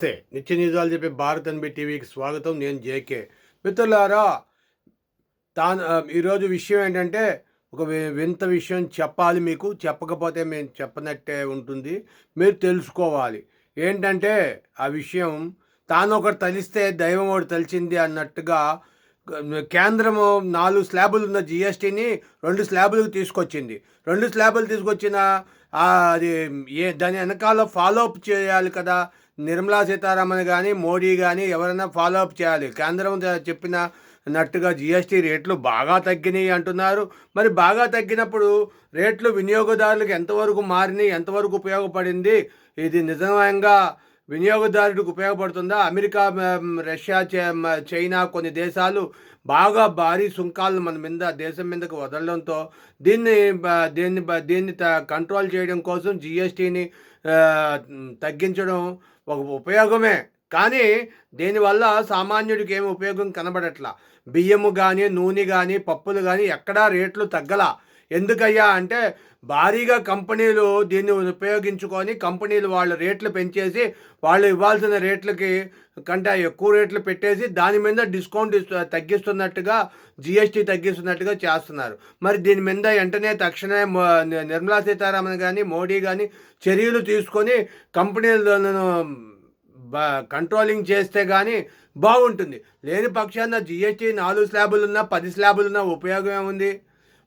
నమస్తే. నిత్య నిజాలు చెప్పే భారత్ ఎన్బి టీవీకి స్వాగతం. నేను జేకే. మిత్రులారా తాను ఈరోజు విషయం ఏంటంటే ఒక వింత విషయం చెప్పాలి మీకు. చెప్పకపోతే మేము చెప్పనట్టే ఉంటుంది. మీరు తెలుసుకోవాలి. ఏంటంటే ఆ విషయం తాను ఒకటి తలిస్తే దైవం ఒకటి తలిచింది అన్నట్టుగా కేంద్రము నాలుగు స్లాబులు ఉన్న జిఎస్టీని రెండు స్లాబులకు తీసుకొచ్చింది. రెండు స్లాబులు తీసుకొచ్చిన అది ఏ దాని వెనకాల ఫాలో అప్ చేయాలి కదా. నిర్మలా సీతారామన్ కానీ మోడీ కానీ ఎవరైనా ఫాలో అప్ చేయాలి. కేంద్రం చెప్పిన నట్టుగా జిఎస్టీ రేట్లు బాగా తగ్గినాయి అంటున్నారు. మరి బాగా తగ్గినప్పుడు రేట్లు వినియోగదారులకు ఎంతవరకు మారినాయి ఎంతవరకు ఉపయోగపడింది? ఇది నిజంగా వినియోగదారుడికి ఉపయోగపడుతుందా? అమెరికా రష్యా చైనా కొన్ని దేశాలు బాగా భారీ సుంకాలను మన మీద దేశం మీదకు వదలడంతో దీన్ని దీన్ని దీన్ని త- కంట్రోల్ చేయడం కోసం జిఎస్టీని తగ్గించడం ఒక ఉపయోగమే. కానీ దీనివల్ల సామాన్యుడికి ఏమి ఉపయోగం కనబడట్లా? బియ్యము కానీ నూనె కానీ పప్పులు కానీ ఎక్కడా రేట్లు తగ్గలా. ఎందుకయ్యా అంటే భారీగా కంపెనీలు దీన్ని ఉపయోగించుకొని కంపెనీలు వాళ్ళ రేట్లు పెంచేసి వాళ్ళు ఇవ్వాల్సిన రేట్లకి కంటే ఎక్కువ రేట్లు పెట్టేసి దాని మీద డిస్కౌంట్ ఇస్తు తగ్గిస్తున్నట్టుగా జిఎస్టీ తగ్గిస్తున్నట్టుగా చేస్తున్నారు. మరి దీని మీద వెంటనే తక్షణమే నిర్మలా సీతారామన్ కానీ మోడీ కానీ చర్యలు తీసుకొని కంపెనీలను కంట్రోలింగ్ చేస్తే కానీ బాగుంటుంది. లేని పక్షాన జిఎస్టీ నాలుగు స్లాబులు ఉన్నా పది స్లాబులు ఉన్నా ఉపయోగం ఏముంది?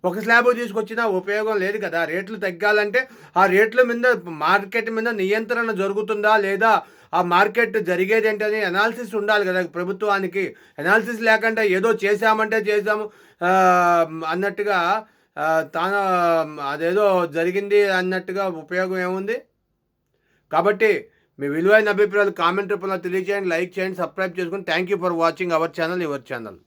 ఒక స్లాబ్ తీసుకొచ్చినా ఉపయోగం లేదు కదా. రేట్లు తగ్గాలంటే ఆ రేట్ల మీద మార్కెట్ మీద నియంత్రణ జరుగుతుందా లేదా? ఆ మార్కెట్ జరిగేది ఏంటని అనాలిసిస్ ఉండాలి కదా ప్రభుత్వానికి. అనాలిసిస్ లేకుండా ఏదో చేశామంటే చేశాము. అన్నట్టుగా తాను అదేదో జరిగింది అన్నట్టుగా ఉపయోగం ఏముంది? కాబట్టి మీ విలువైన అభిప్రాయాలు కామెంట్ రూపంలో తెలియజేయండి లైక్ చేయండి సబ్స్క్రైబ్ చేసుకుని thank you for watching our channel your channel.